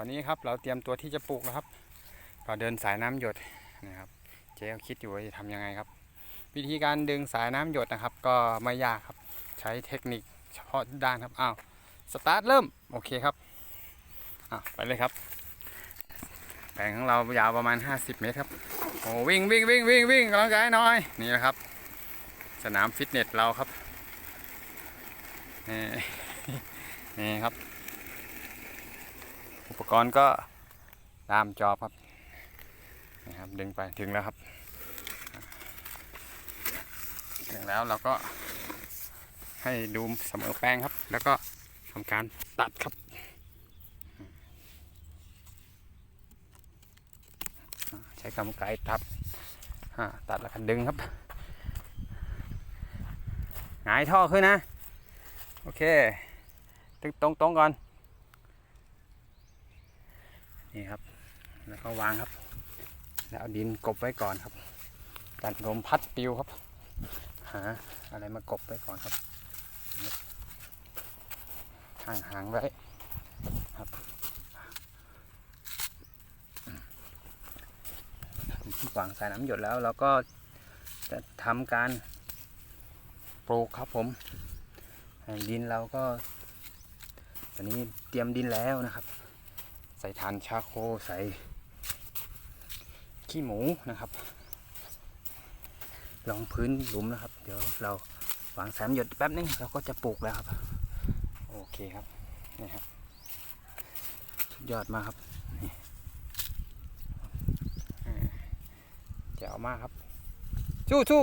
วันนี้ครับเราเตรียมตัวที่จะปลูกแล้วครับ ก็เดินสายน้ำหยดนะครับ เจ๊ก็คิดอยู่ว่าจะทำยังไงครับ วิธีการดึงสายน้ำหยดนะครับ ก็ไม่ยากครับ ใช้เทคนิคเฉพาะด้านครับอ้าวสตาร์ทเริ่มโอเคครับอ้าวไปเลยครับแปลงของเรายาวประมาณ 50 เมตรครับโอ้วิ่งวิ่งวิ่งวิ่งวิ่งกำลังกายน่อยนี่นะครับ สนามฟิตเนสเราครับนี่นี่ครับ อุปกรณ์ก็ตามจอบครับนี่ครับดึงไปถึงแล้วครับ ถึงแล้วเราก็ให้ดูเสมอแปลงครับ แล้วก็ทำการตัดครับใช้กำไกรตัดตัดแล้วก็ดึงครับหงายท่อขึ้นนะ โอเคตึงตรงตรงๆก่อน นี่ครับ แล้วก็วางครับ แล้วเอาดินกบไว้ก่อนครับกันลมพัดปิวครับ หาอะไรมากบไว้ก่อนครับห่างหางๆไว้ครับวางสายน้ำหยดแล้วเราก็จะทำการปลูกครับผม ดินเราก็ตอนนี้เตรียมดินแล้วนะครับ ส่ฐานชาโคใส่ขี้หมูนะครับรองพื้นหลุมนะครับ เดี๋ยวเราวางแสามหยดแป๊บนึงเราก็จะปลูกแล้วครับ โอเคครับนี่ครับยอดมากครับนี่อ่าแจ๋วมากครับ สู้สู้